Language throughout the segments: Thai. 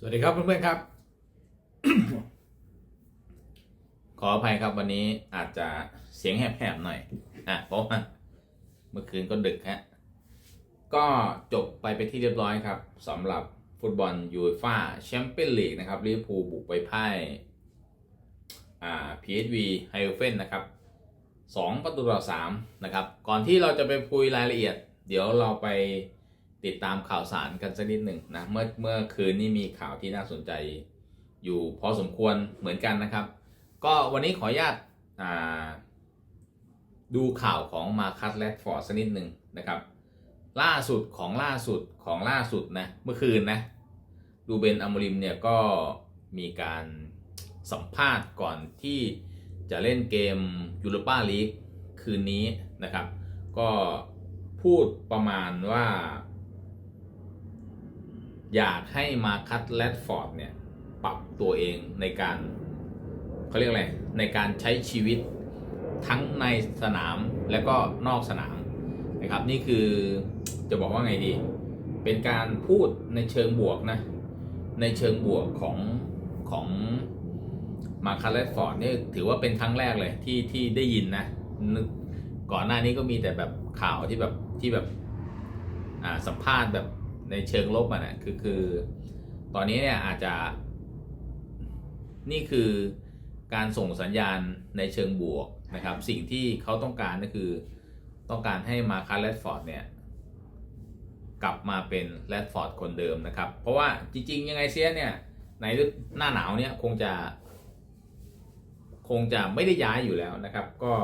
สวัสดีครับเพื่อนๆครับ ขออภัยครับวันนี้อาจจะเสียงแหบๆหน่อยอะเพราะว่าเมื่อคืนก็ดึกฮะก็จบไปไปที่เรียบร้อยครับสำหรับฟุตบอลยูฟ่าแชมเปี้ยนลีกนะครับลิเวอร์พูลบุกไปพ่ายอ่า PSV ไฮเอเฟนนะครับสองประตูต่อสามนะครับ ก่อนที่เราจะไปคุยรายละเอียด เดี๋ยวเราไป ติดตามข่าวสารกันสักนิดหนึ่งนะเมื่อเมื่อคืนนี้มีข่าวที่น่าสนใจอยู่พอสมควรเหมือนกันนะครับ ก็วันนี้ขออนุญาตดูข่าวของมาคัสแรดฟอร์ดสักนิดหนึ่งนะครับ ล่าสุดของล่าสุดของล่าสุดนะเมื่อคืนนะดูเบนอมริมเนี่ยก็มีการสัมภาษณ์ก่อนที่จะเล่นเกมยูโรปาลีกคืนนี้นะครับ ก็พูดประมาณว่า อยากให้มาคัตแรดฟอร์ดเนี่ยปรับตัวเองในการเขาเรียกอะไรในการใช้ชีวิตทั้งในสนามและก็นอกสนามนะครับ นี่คือจะบอกว่าไงดี เป็นการพูดในเชิงบวกนะ ในเชิงบวกของของมาคาร์เลตฟอร์ดนี่ถือว่าเป็นครั้งแรกเลยที่ที่ได้ยินนะกก่อนหน้านี้ก็มีแต่แบบข่าวที่แบบที่แบบอ่าสัมภาษณ์แบบ ในเชิงลบอะนะคือคือตอนนี้เนี่ยอาจจะ นี่คือการส่งสัญญาณในเชิงบวกนะครับ สิ่งที่เขาต้องการก็คือต้องการให้มาคาร์เลตฟอร์ดเนี่ย กลับมาเป็นแรดฟอร์ดคนเดิมนะครับ เพราะว่าจริง ๆ ยังไงเสียเนี่ยในฤดูหน้าหนาวเนี่ยคงจะ คงจะไม่ได้ย้ายอยู่แล้วนะครับ ก็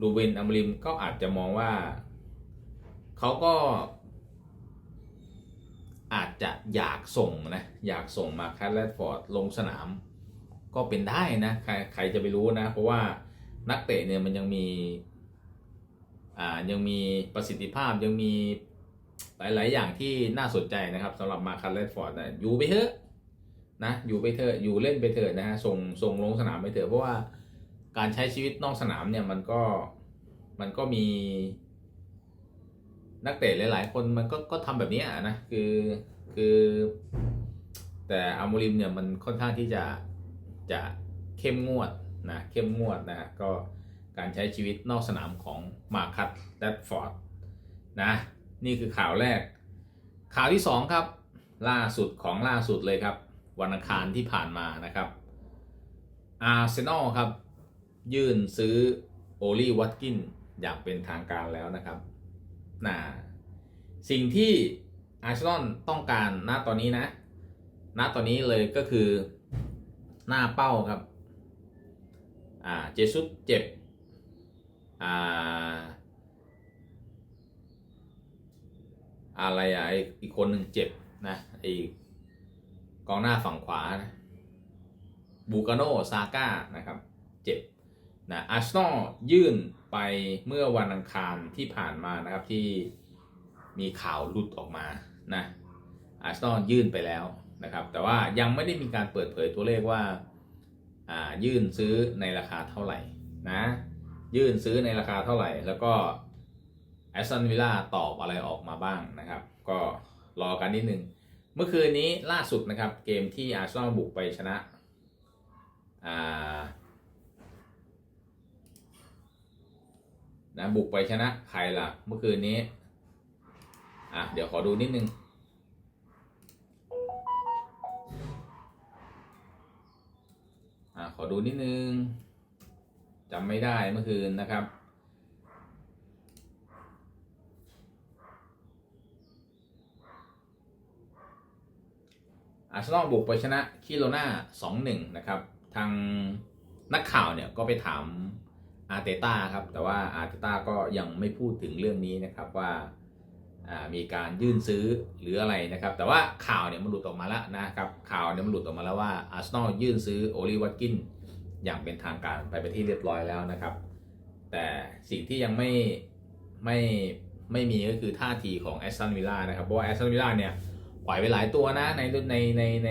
ลูเวนอัมริมก็อาจจะมองว่าเขาก็ อาจจะอยากส่งนะอยากส่งมาคัตแรดฟอร์ดลงสนาม ก็เป็นได้นะใครใครจะไปรู้นะ เพราะว่านักเตะเนี่ยมันยังมีอ่ายังมีประสิทธิภาพยังมีหลาย ๆ อย่างที่น่าสนใจนะครับสำหรับมาคัตเลดฟอร์ดนะอยู่ไปเถอะนะอยู่ไปเถอะอยู่เล่นไปเถอะนะฮะส่งส่งลงสนามไปเถอะเพราะว่าการใช้ชีวิตนอกสนามเนี่ยมันก็มันก็มีนักเตะหลาย ๆ คนมันก็ก็ทำแบบนี้อะนะคือ คือ แต่อามูริมเนี่ยมันค่อนข้างที่จะจะเข้มงวดนะเข้มงวดนะก็การใช้ชีวิตนอกสนามของมาคัตแรดฟอร์ดนะนี่คือข่าวแรก ข่าวที่ 2 ครับ ล่าสุดของล่าสุดเลยครับ วันอังคารที่ผ่านมานะครับอาร์เซนอลครับ ยื่นซื้อโอลีวัตกินอย่างเป็นทางการแล้วนะครับนะสิ่งที่ อาร์เซนอลต้องการณตอนนี้นะณตอนนี้เลยก็คือหน้าเป้าครับ อ่า เจสุสเจ็บ อ่า อะไรอะไออีกคนหนึ่งเจ็บนะไอกองหน้าฝั่งขวานะบูกาโนซาก้านะครับเจ็บนะอาร์เซนอลยื่นไปเมื่อวันอังคารที่ผ่านมานะครับที่มีข่าวหลุดออกมา นะอาร์เซนอลยื่นไปแล้วนะครับ แต่ว่ายังไม่ได้มีการเปิดเผยตัวเลขว่าายื่นซื้อในราคาเท่าไหร่นะ ยื่นซื้อในราคาเท่าไหร่ แล้วก็แอสตันวิลล่าตอบอะไรออกมาบ้างนะครับ ก็รอกันนิดนึง เมื่อคืนนี้ล่าสุดนะครับ เกมที่อาร์เซนอลบุกไปชนะนะบุกไปชนะใครล่ะเมื่อคืนนี้ อะเดี๋ยวขอดูนิดนึง อะขอดูนิดนึงจำไม่ได้เมื่อคืนนะครับ อาร์เซนอลบุกไปชนะคิโลนา2-1 นะครับ ทางนักข่าวเนี่ยก็ไปถามอาร์เตต้าครับ แต่ว่าอาร์เตต้าก็ยังไม่พูดถึงเรื่องนี้นะครับว่าอ่า มีการยื่นซื้อหรืออะไรนะครับ แต่ว่าข่าวเนี่ยมันหลุดออกมาแล้วนะครับข่าวเนี่ยมันหลุดออกมาแล้วว่าอาร์เซนอลยื่นซื้อโอลิวัตกินอย่างเป็นทางการไปเป็นที่เรียบร้อยแล้วนะครับ แต่สิ่งที่ยังไม่ไม่ไม่มีก็คือท่าทีของแอสตันวิลล่านะครับเพราะว่าแอสตันวิลล่าเนี่ยปล่อยไปหลายตัวนะในในในใน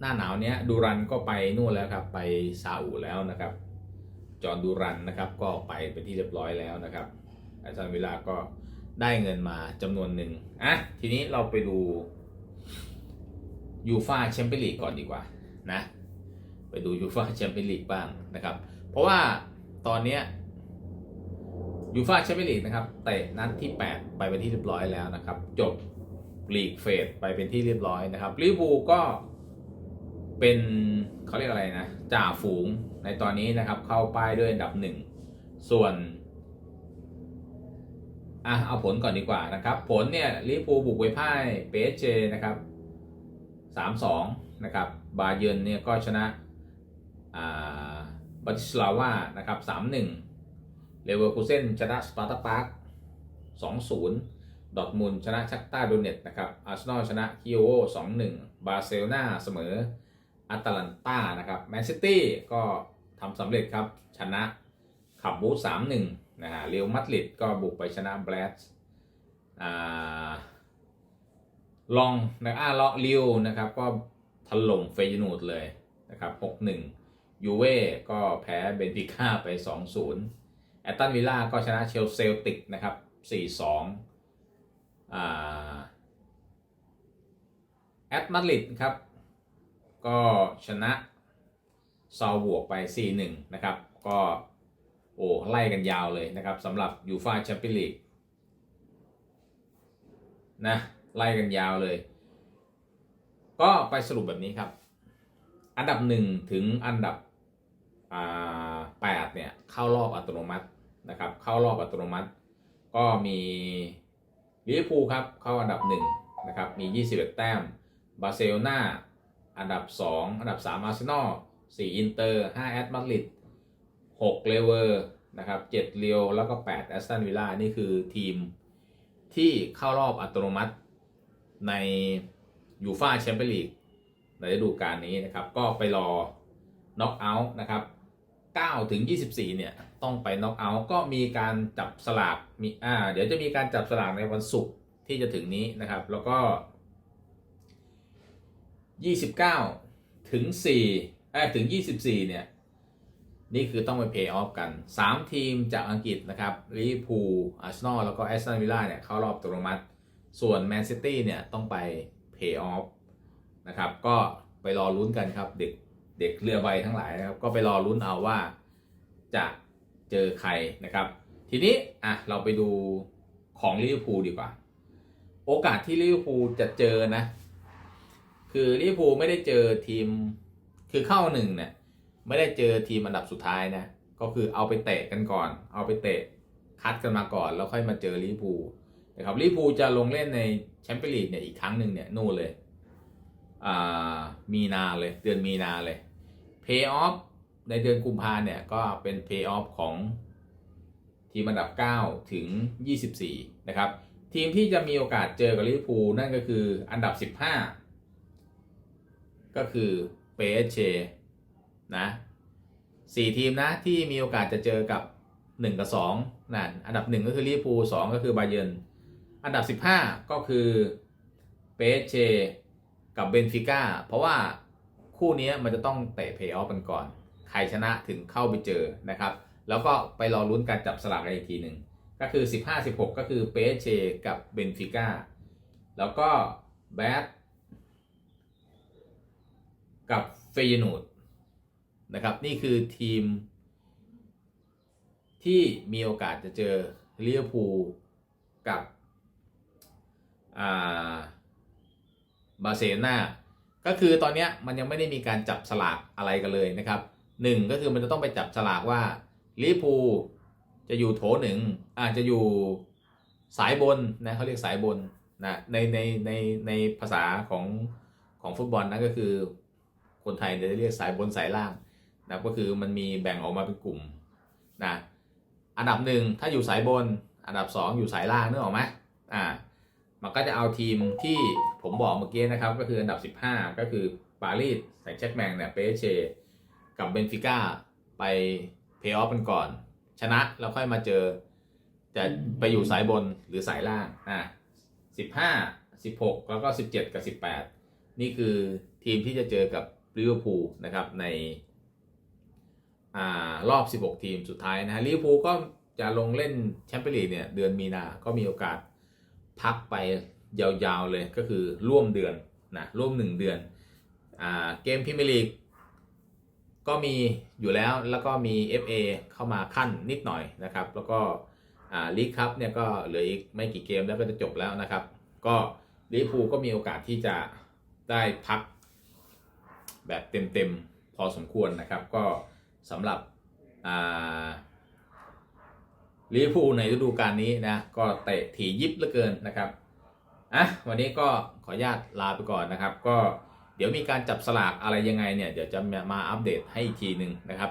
หน้าหนาวเนี้ยดูรันก็ไปนู่นแล้วครับไปซาอุแล้วนะครับ จอห์นดูรันนะครับก็ไปเป็นที่เรียบร้อยแล้วนะครับแอสตันวิลล่าก็ ได้เงินมาจำนวนหนึ่งอะทีนี้เราไปดูยูฟาแชมเปี้ยนลีกก่อนดีกว่านะไปดูยูฟาแชมเปี้ยนลีกบ้างนะครับ เพราะว่าตอนเนี้ยยูฟาแชมเปี้ยนลีกนะครับเตะนัดที่ 8 ไปเป็นที่เรียบร้อยแล้วนะครับ จบลีกเฟสไปเป็นที่เรียบร้อยนะครับลิเวอร์พูลก็เป็นเขาเรียกอะไรนะจ่าฝูงในตอนนี้นะครับเข้าป้ายด้วยอันดับหนึ่งส่วน อะเอาผลก่อนดีกว่านะครับ ผลเนี่ยลิเวอร์พูบุกไปพ่ายเปเจนะครับ3-2นะครับบาเยิร์นเนี่ยก็ชนะอ่าบัติสลาวานะครับ3-1เลเวอร์คูเซนชนะสปาร์ตาปาร์ค2-0ดอร์ทมุนชนะชักต้าโดเนตนะครับอาร์เซนอลชนะคิโอ2-1บาร์เซโลนาเสมออัตแลนตานะครับแมนซิตี้ก็ทำสำเร็จครับ ชนะขับบูส3-1น นะฮะเรอัลมาดริดก็บุกไปชนะแบรดอ่าลองนะอ่าเลาะลิวนะครับก็ถล่มเฟยนูดเลยนะครับ6-1ยูเว่ก็แพ้เบนฟิก้าไป 2-0 แอตตันวิลล่าก็ชนะเชลเซลติกนะครับ 4-2อ่าแอตมาดริดครับ ก็ชนะซาวบวกไป 4-1 นะครับ ก็ โอ้ไล่กันยาวเลยนะครับสำหรับยูฟาแชมเปี้ยนลีกนะไล่กันยาวเลย ก็ไปสรุปแบบนี้ครับ อันดับหนึ่งถึงอันดับแปดเนี่ยเข้ารอบอัตโนมัตินะครับเข้ารอบอัตโนมัติ ก็มีลิเวอร์พูลครับเข้าอันดับหนึ่งนะครับมี 21 แต้มบาร์เซโลนาอันดับ 2 อันดับ 3 อาร์เซนอล4อินเตอร์5แอตมาดริด 6เลเวอร์นะครับ7เรียวแล้วก็8แอสตันวิลล่านี่คือทีมที่เข้ารอบอัตโนมัติในยูฟาแชมเปี้ยนลีกในฤดูกาลนี้นะครับ ก็ไปรอน็อกเอาท์นะครับ9ถึง 24 เนี่ย ต้องไปน็อกเอาท์ก็มีการจับสลากมีอ่าเดี๋ยวจะมีการจับสลากในวันศุกร์ที่จะถึงนี้นะครับ แล้วก็ 29 ถึง4เอ้ถึง 24 เนี่ย นี่คือต้องไปเพย์ออฟกัน 3 ทีมจากอังกฤษนะครับลิเวอร์พูลอาร์เซนอลแล้วก็แอสตันวิลล่าเนี่ยเข้ารอบอัตโนมัติ ส่วนแมนซิตี้เนี่ยต้องไปเพย์ออฟนะครับก็ไปรอลุ้นกันครับ เด็กเด็กเรือใบทั้งหลายนะครับ ก็ไปรอลุ้นเอาว่าจะเจอใครนะครับ ทีนี้อะเราไปดูของลิเวอร์พูลดีกว่า โอกาสที่ลิเวอร์พูลจะเจอนะ คือลิเวอร์พูลไม่ได้เจอทีมคือเข้าหนึ่งเนี่ย ไม่ได้เจอทีมอันดับสุดท้ายนะ ก็คือเอาไปเตะกันก่อน เอาไปเตะคัดกันมาก่อน แล้วค่อยมาเจอลิเวอร์พูลนะครับลิเวอร์พูลจะลงเล่นในแชมเปี้ยนลีกเนี่ยอีกครั้งหนึ่งเนี่ยนู่นเลยอ่ามีนาเลยเดือนมีนาเลยเพย์ออฟในเดือนกุมภาเนี่ยก็เป็นเพย์ออฟของทีมอันดับ 9 ถึง 24 นะครับ ทีมที่จะมีโอกาสเจอกับลิเวอร์พูลนั่นก็คืออันดับ 15 ก็คือเปเช นะสี่ทีมนะที่มีโอกาสจะเจอกับ 1 กับ2นั่นอันดับ 1 ก็คือลิเวอร์พูล2ก็คือบาเยิร์นอันดับ 15 ก็คือเปเชกับเบนฟิก้าเพราะว่าคู่นี้มันจะต้องเตะเพย์ออฟกันก่อน ใครชนะถึงเข้าไปเจอนะครับ แล้วก็ไปรอลุ้นการจับสลากกันอีกทีหนึ่งก็คือ 15-16 ก็คือเปเชกับเบนฟิก้าแล้วก็แบดกับเฟยนูด นะครับ นี่คือทีม ที่มีโอกาสจะเจอลิเวอร์พูลกับบาร์เซโลนาก็คือตอนนี้มันยังไม่ได้มีการจับสลากอะไรกันเลยนะครับหนึ่งก็คือมันจะต้องไปจับสลากว่าลิเวอร์พูจะอยู่โถหนึ่งอาจจะอยู่สายบนนะเขาเรียกสายบนนะในในในในภาษาของของฟุตบอลนะก็คือคนไทยจะเรียกสายบนสายล่าง นะก็คือมันมีแบ่งออกมาเป็นกลุ่มนะอันดับหนึ่งถ้าอยู่สายบน อันดับสองอยู่สายล่างนึกออกไหมอ่ามันก็จะเอาทีมที่ผมบอกเมื่อกี้นะครับ ก็คืออันดับ 15 ก็คือปารีสแซงต์แชร์กแมงเนี่ยเปเชกับเบนฟิก้าไปเพย์ออฟกันก่อน ชนะแล้วค่อยมาเจอ จะไปอยู่สายบนหรือสายล่างอ่า15 16แล้วก็17กับ18นี่คือทีมที่จะเจอกับลิเวอร์พูลนะครับใน รอบ 16 ทีมสุดท้ายนะฮะลิเวอร์พูลก็จะลงเล่นแชมเปี้ยนลีกเนี่ยเดือนมีนา ก็มีโอกาสพักไปยาวๆเลยก็คือร่วมเดือนนะร่วม 1 เดือนอ่าเกมพรีเมียร์ลีกก็มีอยู่แล้วแล้วก็มี FA เข้ามาขั้นนิดหน่อยนะครับ แล้วก็อ่าลีกคัพเนี่ยก็เหลืออีกไม่กี่เกมแล้วก็จะจบแล้วนะครับ ก็ลิเวอร์พูลก็มีโอกาสที่จะได้พักแบบเต็มๆพอสมควรนะครับก็ สำหรับลิเวอร์พูลในฤดูกาลนี้นะ ก็เตะถี่ยิบเหลือเกินนะครับอะวันนี้ก็ขออนุญาตลาไปก่อนนะครับ ก็เดี๋ยวมีการจับสลากอะไรยังไงเนี่ย เดี๋ยวจะมาอัปเดตให้อีกทีหนึ่งนะครับ